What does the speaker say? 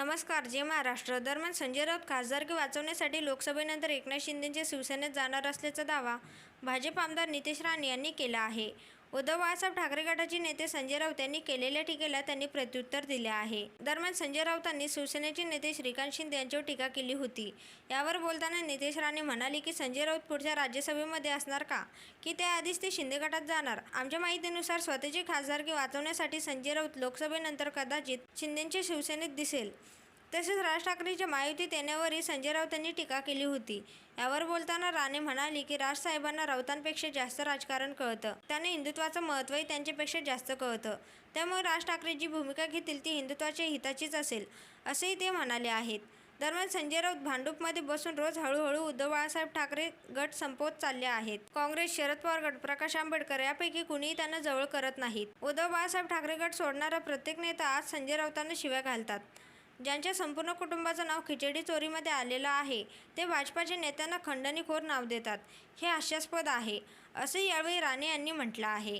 नमस्कार जे महाराष्ट्र. दरम्यान संजय राऊत खासदारकी वाचवण्यासाठी लोकसभेनंतर एकनाथ शिंदेंचे शिवसेनेत जाणार असल्याचा दावा भाजप आमदार नितेश राणे यांनी केला आहे. उद्धव बाळासाहेब ठाकरे गटाचे नेते संजय राऊत यांनी केलेल्या टीकेला त्यांनी प्रत्युत्तर दिले आहे. दरम्यान संजय राऊतांनी शिवसेनेचे नेते श्रीकांत शिंदे यांच्यावर टीका केली होती. यावर बोलताना नितेश राणे म्हणाले की संजय राऊत पुढच्या राज्यसभेमध्ये असणार का? की त्याआधीच ते शिंदे गटात जाणार? आमच्या माहितीनुसार स्वतःची खासदारकी वाचवण्यासाठी संजय राऊत लोकसभेनंतर कदाचित शिंदेच्या शिवसेनेत दिसेल. तसेच राज ठाकरेंच्या महायुतीत येण्यावरही संजय राऊत यांनी टीका केली होती. यावर बोलताना राणे म्हणाली की राजसाहेबांना राऊतांपेक्षा जास्त राजकारण कळतं. त्यांना हिंदुत्वाचं महत्त्वही त्यांच्यापेक्षा जास्त कळतं. त्यामुळे राज ठाकरे जी भूमिका घेतील ती हिंदुत्वाच्या हिताचीच असेल असेही ते म्हणाले आहेत. दरम्यान संजय राऊत भांडूपमध्ये बसून रोज हळूहळू उद्धव बाळासाहेब ठाकरे गट संपवत चालले आहेत. काँग्रेस शरद पवार गट प्रकाश आंबेडकर यापैकी कुणीही त्यांना जवळ करत नाहीत. उद्धव बाळासाहेब ठाकरे गट सोडणारा प्रत्येक नेता आज संजय राऊतांना शिव्या घालतात. ज्यांच्या संपूर्ण कुटुंबाचं नाव खिचडी चोरीमध्ये आलेलं आहे ते भाजपाच्या नेत्यांना खंडणीखोर नाव देतात. हे हास्यास्पद आहे असं यावेळी राणे यांनी म्हटलं आहे.